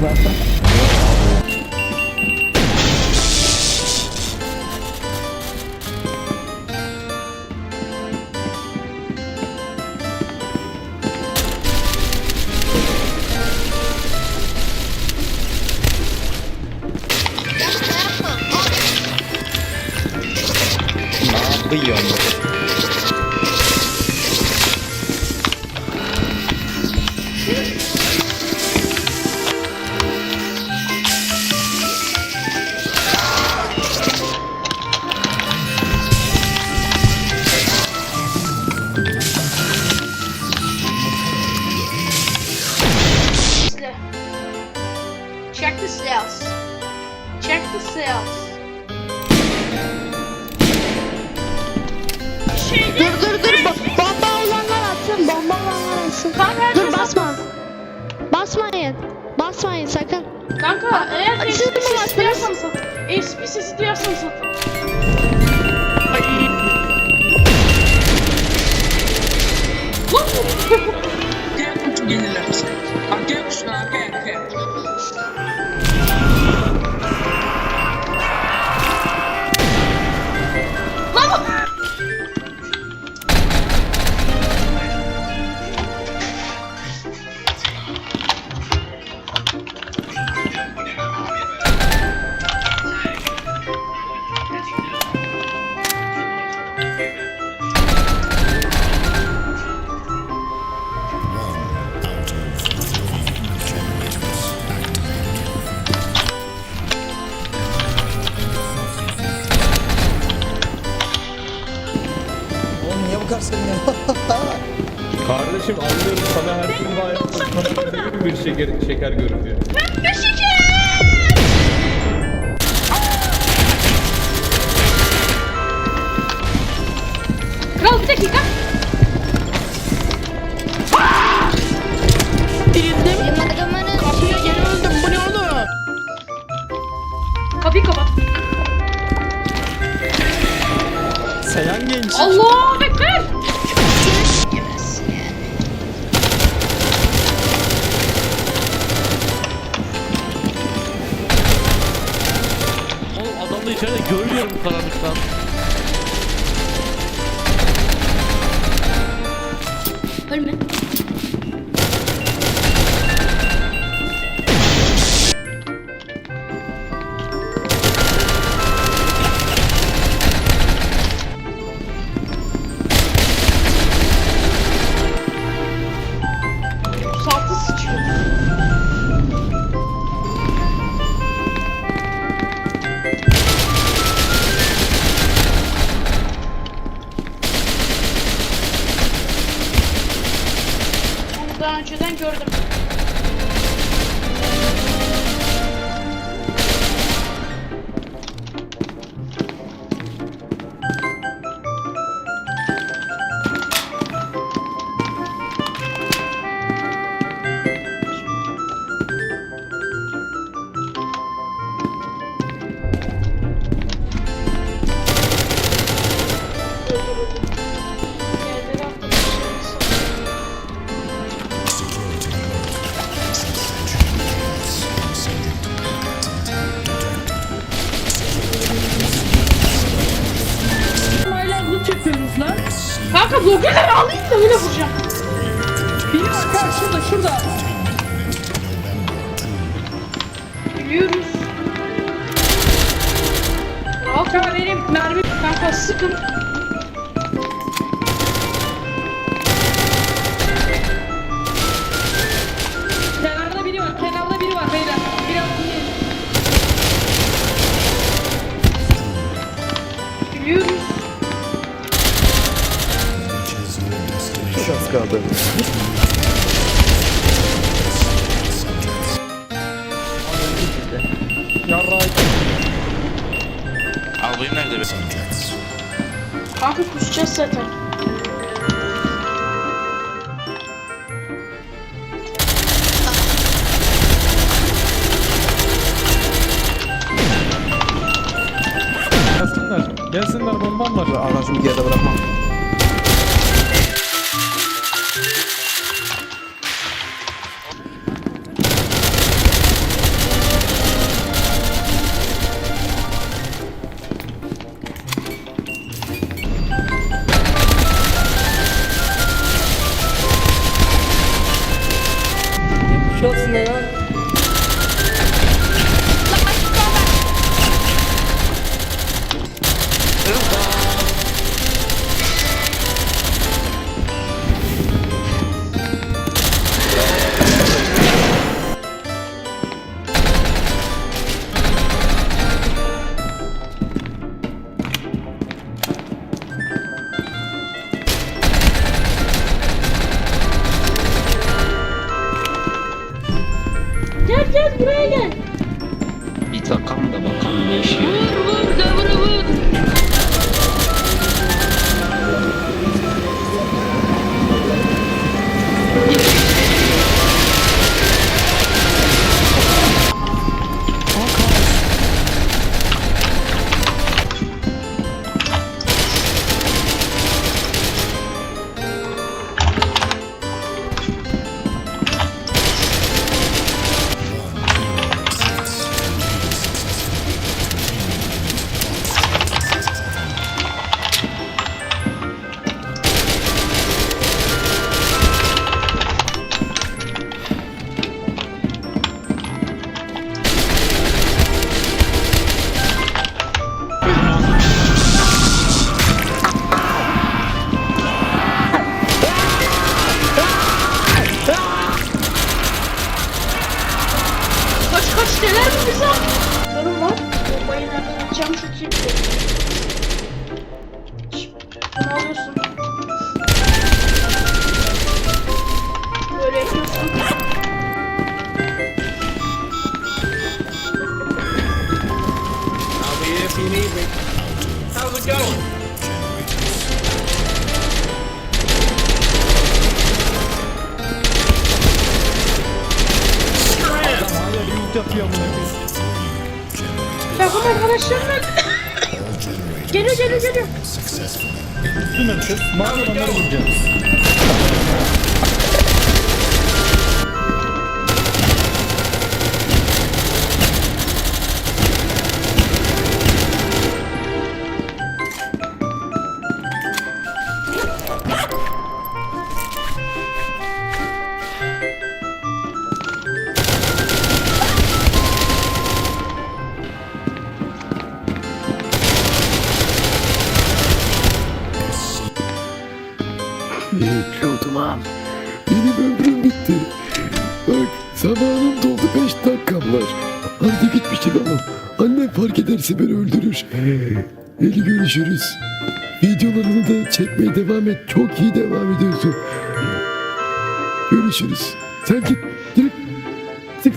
vai pra... Beyond. Check the sales. Check the sales. Şeyde Dur dur dur bo- bomba olanlar atsın bomba olanlar atsın. Kanka, Dur basma. Basmayın. Basmayın sakın. Kanka eğer Siz SP sesi duyarsanız satın. SP sesi duyarsanız satın. Arkaya koşun gelirler. Arkaya koşun arkaya arkaya. Oğlum Kardeşim anlıyorum sana her gün bayramda gibi bir şeker, şeker görünüyor. Kral bir dakika. Geri öldüm. Bu ne oğlum? Kapıyı kapat. Seyhan genç. Allah bekler. Görmüyorum bu karanlıktan. Ölme. Kanka blokları alayım da öyle vuracağım. Biri var kanka şurada şurada. Biliyoruz. Al kanka vereyim mermi. Kanka sıkın. Şans kaldı. Yarraydı. Albayım nerede be? Kanka kusacağız zaten. Gelsinler. Gelsinler bombam var. Aracımı geride bırakmam. Amına koyayım. Takım arkadaşlarım Geliyor geliyor geliyor. Üstün açız. Mavi olanları vuracağız. Bitti. Bak zamanım doldu beş dakikam var. Hadi gitmiştim ama annem fark ederse beni öldürür. Eli görüşürüz. Videolarını da çekmeye devam et. Çok iyi devam ediyorsun. Görüşürüz. Sen git. Yürü. Git.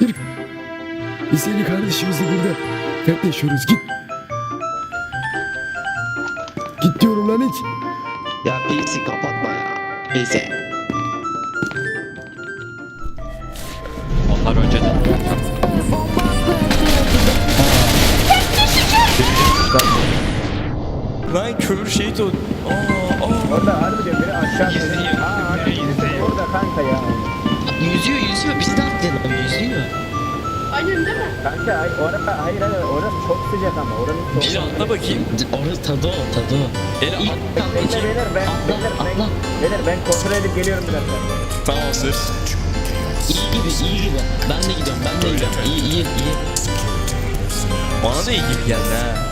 Yürü. Biz seni kardeşimizle burada dertleşiyoruz. Git. Git diyorum lan hiç. Ya PC kapatma ya. PC. Kömür şehit ol. Aa, aa. Orada harbi diyor biri aşağı Yüzüyor. Aa, Yüzüyor. Orada kanka ya. Yüzüyor yüzüyor. Biz de atlayalım yüzüyor. Aynen değil mi? Kanka ay, orada hayır hayır orası çok sıcak ama oranın çok Bir atla bakayım. Orası tadı o tadı o. Ele İlk at. atla Beyler bakayım. beyler ben Atla beyler ben atla. beyler ben kontrol edip geliyorum bir dakika. Tamam sır. İyi gibi iyi gibi. Ben de gidiyorum ben de gidiyorum. İyi iyi iyi. Bana da iyi gibi geldi ha.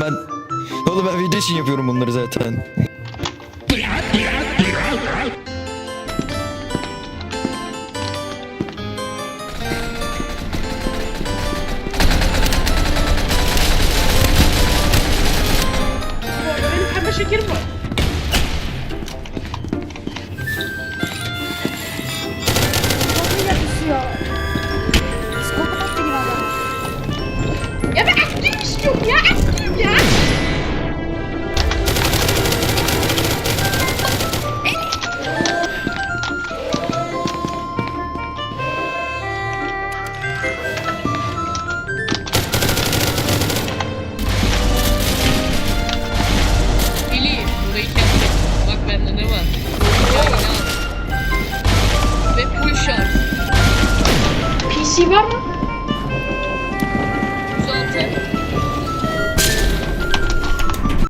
Ben... Oğlum ben video için yapıyorum bunları zaten.